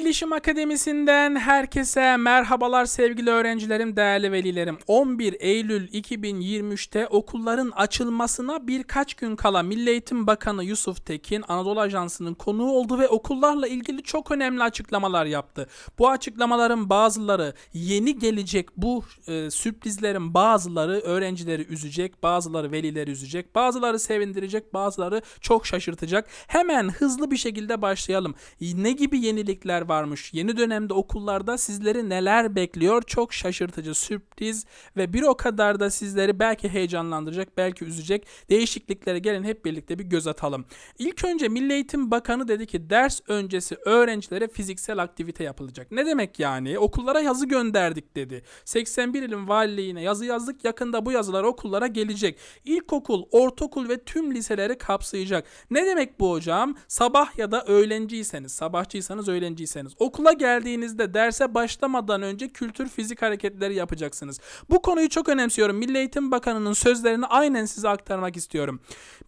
Bilişim Akademisi'nden herkese merhabalar sevgili öğrencilerim, değerli velilerim. 11 Eylül 2023'te okulların açılmasına birkaç gün kala Milli Eğitim Bakanı Yusuf Tekin Anadolu Ajansı'nın konuğu oldu ve okullarla ilgili çok önemli açıklamalar yaptı. Bu açıklamaların bazıları yeni gelecek bu e, sürprizlerin bazıları öğrencileri üzecek, bazıları velileri üzecek, bazıları sevindirecek, bazıları çok şaşırtacak. Hemen hızlı bir şekilde başlayalım. Ne gibi yenilikler varmış? Yeni dönemde okullarda sizleri neler bekliyor? Çok şaşırtıcı, sürpriz ve bir o kadar da sizleri belki heyecanlandıracak, belki üzecek değişikliklere gelin hep birlikte bir göz atalım. İlk önce Milli Eğitim Bakanı dedi ki ders öncesi öğrencilere fiziksel aktivite yapılacak. Ne demek yani? Okullara yazı gönderdik dedi. 81 ilin valiliğine yazı yazdık. Yakında bu yazılar okullara gelecek. İlkokul, ortaokul ve tüm liseleri kapsayacak. Ne demek bu hocam? Sabah ya da öğlenciyseniz, sabahçıysanız öğlenciyseniz okula geldiğinizde derse başlamadan önce kültür fizik hareketleri yapacaksınız. Bu konuyu çok önemsiyorum. Milli Eğitim Bakanı'nın sözlerini aynen size aktarmak istiyorum.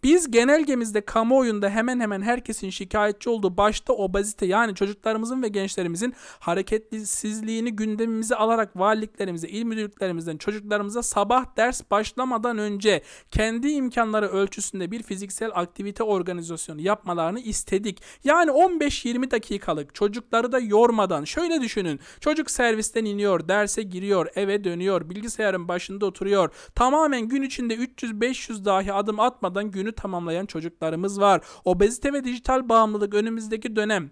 Biz genelgemizde kamuoyunda hemen hemen herkesin şikayetçi olduğu başta obezite yani çocuklarımızın ve gençlerimizin hareketsizliğini gündemimize alarak valiliklerimize, il müdürlüklerimizden çocuklarımıza sabah ders başlamadan önce kendi imkanları ölçüsünde bir fiziksel aktivite organizasyonu yapmalarını istedik. Yani 15-20 dakikalık çocukları da yormadan şöyle düşünün. Çocuk servisten iniyor, derse giriyor, eve dönüyor, bilgisayarın başında oturuyor. Tamamen gün içinde 300-500 dahi adım atmadan günü tamamlayan çocuklarımız var. Obezite ve dijital bağımlılık önümüzdeki dönem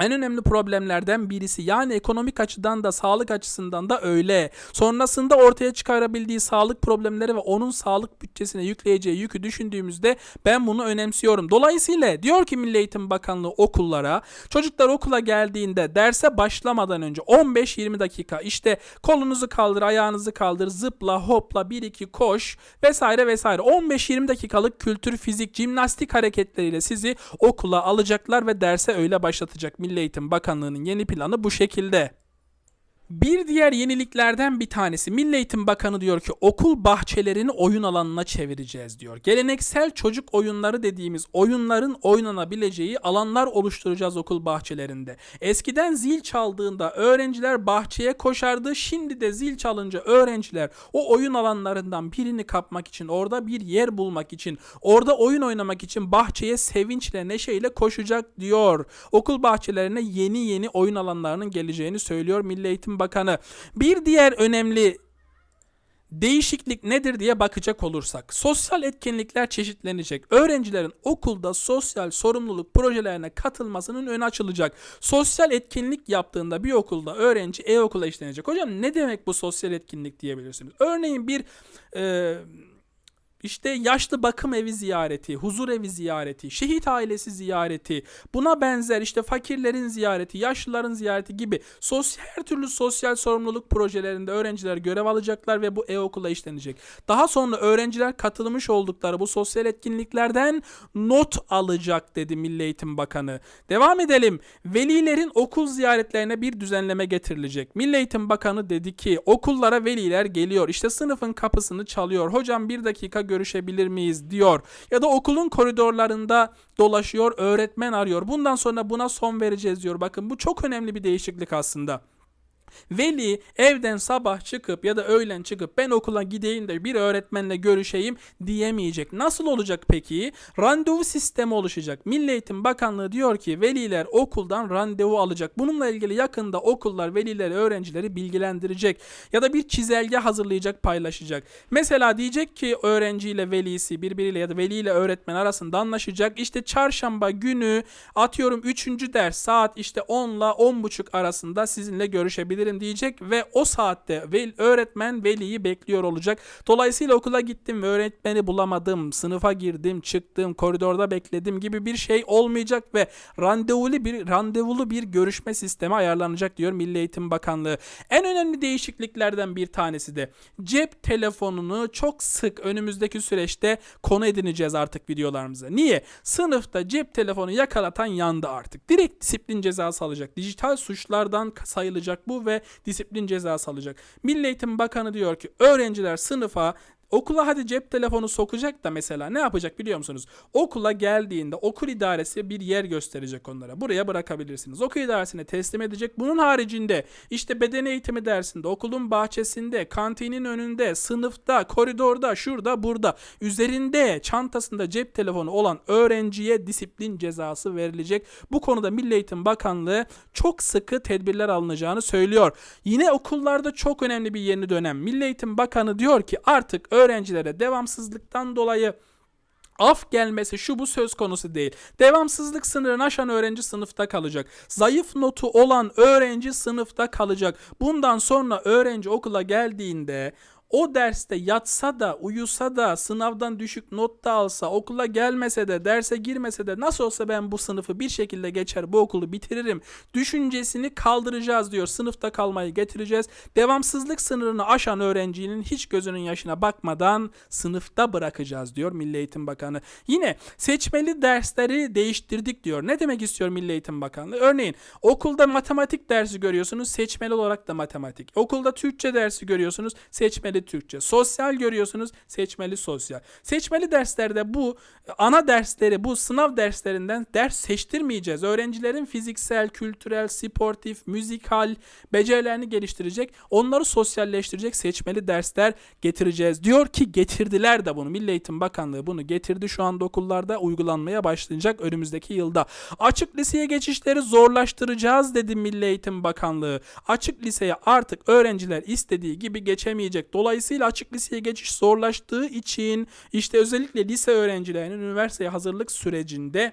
en önemli problemlerden birisi yani ekonomik açıdan da sağlık açısından da öyle. Sonrasında ortaya çıkarabildiği sağlık problemleri ve onun sağlık bütçesine yükleyeceği yükü düşündüğümüzde ben bunu önemsiyorum. Dolayısıyla diyor ki Milli Eğitim Bakanlığı okullara çocuklar okula geldiğinde derse başlamadan önce 15-20 dakika işte kolunuzu kaldır, ayağınızı kaldır, zıpla, hopla, 1-2 koş vesaire vesaire 15-20 dakikalık kültür, fizik, jimnastik hareketleriyle sizi okula alacaklar ve derse öyle başlatacak. Milli Eğitim Bakanlığı'nın yeni planı bu şekilde. Bir diğer yeniliklerden bir tanesi Milli Eğitim Bakanı diyor ki okul bahçelerini oyun alanına çevireceğiz diyor. Geleneksel çocuk oyunları dediğimiz oyunların oynanabileceği alanlar oluşturacağız okul bahçelerinde. Eskiden zil çaldığında öğrenciler bahçeye koşardı. Şimdi de zil çalınca öğrenciler o oyun alanlarından birini kapmak için, orada bir yer bulmak için, orada oyun oynamak için bahçeye sevinçle, neşeyle koşacak diyor. Okul bahçelerine yeni yeni oyun alanlarının geleceğini söylüyor Milli Eğitim Bakanı. Bir diğer önemli değişiklik nedir diye bakacak olursak sosyal etkinlikler çeşitlenecek. Öğrencilerin okulda sosyal sorumluluk projelerine katılmasının önü açılacak. Sosyal etkinlik yaptığında bir okulda öğrenci e-okula işlenecek. Hocam ne demek bu sosyal etkinlik diyebilirsiniz. Örneğin bir e, işte yaşlı bakım evi ziyareti, huzur evi ziyareti, şehit ailesi ziyareti, buna benzer işte fakirlerin ziyareti, yaşlıların ziyareti gibi sosyal her türlü sosyal sorumluluk projelerinde öğrenciler görev alacaklar ve bu e-okula işlenecek. Daha sonra öğrenciler katılmış oldukları bu sosyal etkinliklerden not alacak dedi Milli Eğitim Bakanı. Devam edelim. Velilerin okul ziyaretlerine bir düzenleme getirilecek. Milli Eğitim Bakanı dedi ki okullara veliler geliyor. İşte sınıfın kapısını çalıyor. Hocam bir dakika görüşebilir miyiz diyor. Ya da okulun koridorlarında dolaşıyor, öğretmen arıyor. Bundan sonra buna son vereceğiz diyor. Bakın bu çok önemli bir değişiklik aslında. Veli evden sabah çıkıp ya da öğlen çıkıp ben okula gideyim de bir öğretmenle görüşeyim diyemeyecek. Nasıl olacak peki? Randevu sistemi oluşacak. Milli Eğitim Bakanlığı diyor ki veliler okuldan randevu alacak. Bununla ilgili yakında okullar velileri öğrencileri bilgilendirecek ya da bir çizelge hazırlayacak paylaşacak. Mesela diyecek ki öğrenciyle velisi birbiriyle ya da veliyle öğretmen arasında anlaşacak. İşte çarşamba günü atıyorum 3. ders saat işte 10 ile 10.30 arasında sizinle görüşebilir gelebilirim diyecek ve o saatte vel, öğretmen veliyi bekliyor olacak. Dolayısıyla okula gittim ve öğretmeni bulamadım, sınıfa girdim, çıktım, koridorda bekledim gibi bir şey olmayacak ve randevulu bir randevulu bir görüşme sistemi ayarlanacak diyor Milli Eğitim Bakanlığı. En önemli değişikliklerden bir tanesi de cep telefonunu çok sık önümüzdeki süreçte konu edineceğiz artık videolarımıza. Niye? Sınıfta cep telefonu yakalatan yandı artık. Direkt disiplin cezası alacak. Dijital suçlardan sayılacak bu ve ve disiplin cezası alacak. Milli Eğitim Bakanı diyor ki öğrenciler sınıfa Okula hadi cep telefonu sokacak da mesela ne yapacak biliyor musunuz? Okula geldiğinde okul idaresi bir yer gösterecek onlara. Buraya bırakabilirsiniz. Okul idaresine teslim edecek. Bunun haricinde işte beden eğitimi dersinde, okulun bahçesinde, kantinin önünde, sınıfta, koridorda, şurada, burada üzerinde çantasında cep telefonu olan öğrenciye disiplin cezası verilecek. Bu konuda Milli Eğitim Bakanlığı çok sıkı tedbirler alınacağını söylüyor. Yine okullarda çok önemli bir yeni dönem. Milli Eğitim Bakanı diyor ki artık öğrencilere devamsızlıktan dolayı af gelmesi şu bu söz konusu değil. Devamsızlık sınırını aşan öğrenci sınıfta kalacak. Zayıf notu olan öğrenci sınıfta kalacak. Bundan sonra öğrenci okula geldiğinde o derste yatsa da uyusa da sınavdan düşük not da alsa okula gelmese de derse girmese de nasıl olsa ben bu sınıfı bir şekilde geçer bu okulu bitiririm düşüncesini kaldıracağız diyor. Sınıfta kalmayı getireceğiz. Devamsızlık sınırını aşan öğrencinin hiç gözünün yaşına bakmadan sınıfta bırakacağız diyor Milli Eğitim Bakanı. Yine seçmeli dersleri değiştirdik diyor. Ne demek istiyor Milli Eğitim Bakanlığı? Örneğin okulda matematik dersi görüyorsunuz seçmeli olarak da matematik. Okulda Türkçe dersi görüyorsunuz seçmeli Türkçe. Sosyal görüyorsunuz seçmeli sosyal. Seçmeli derslerde bu ana dersleri bu sınav derslerinden ders seçtirmeyeceğiz. Öğrencilerin fiziksel, kültürel, sportif, müzikal becerilerini geliştirecek, onları sosyalleştirecek seçmeli dersler getireceğiz. Diyor ki getirdiler de bunu. Milli Eğitim Bakanlığı bunu getirdi. Şu anda okullarda uygulanmaya başlayacak önümüzdeki yılda. Açık liseye geçişleri zorlaştıracağız dedi Milli Eğitim Bakanlığı. Açık liseye artık öğrenciler istediği gibi geçemeyecek. Dolayısıyla açık liseye geçiş zorlaştığı için işte özellikle lise öğrencilerinin üniversiteye hazırlık sürecinde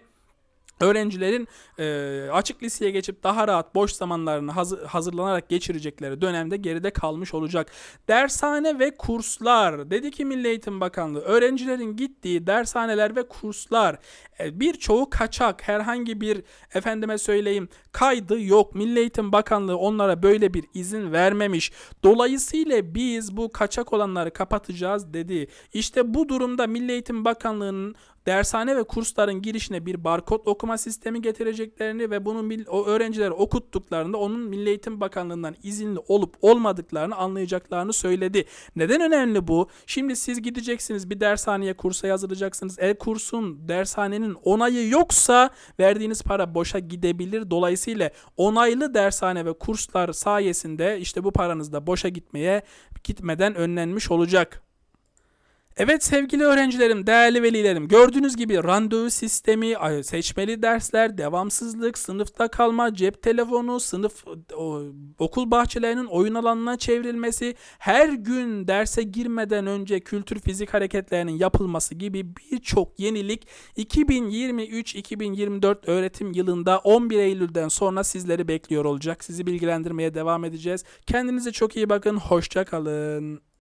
öğrencilerin e, açık liseye geçip daha rahat boş zamanlarını hazır, hazırlanarak geçirecekleri dönemde geride kalmış olacak. Dershane ve kurslar dedi ki Milli Eğitim Bakanlığı öğrencilerin gittiği dershaneler ve kurslar e, birçoğu kaçak herhangi bir efendime söyleyeyim kaydı yok. Milli Eğitim Bakanlığı onlara böyle bir izin vermemiş. Dolayısıyla biz bu kaçak olanları kapatacağız dedi. İşte bu durumda Milli Eğitim Bakanlığı'nın dershane ve kursların girişine bir barkod okuma sistemi getireceklerini ve bunu mil- o öğrenciler okuttuklarında onun Milli Eğitim Bakanlığı'ndan izinli olup olmadıklarını anlayacaklarını söyledi. Neden önemli bu? Şimdi siz gideceksiniz bir dershaneye kursa yazılacaksınız. E kursun dershanenin onayı yoksa verdiğiniz para boşa gidebilir. Dolayısıyla onaylı dershane ve kurslar sayesinde işte bu paranız da boşa gitmeye gitmeden önlenmiş olacak. Evet sevgili öğrencilerim, değerli velilerim gördüğünüz gibi randevu sistemi, seçmeli dersler, devamsızlık, sınıfta kalma, cep telefonu, sınıf okul bahçelerinin oyun alanına çevrilmesi, her gün derse girmeden önce kültür fizik hareketlerinin yapılması gibi birçok yenilik 2023-2024 öğretim yılında 11 Eylül'den sonra sizleri bekliyor olacak. Sizi bilgilendirmeye devam edeceğiz. Kendinize çok iyi bakın, hoşça kalın.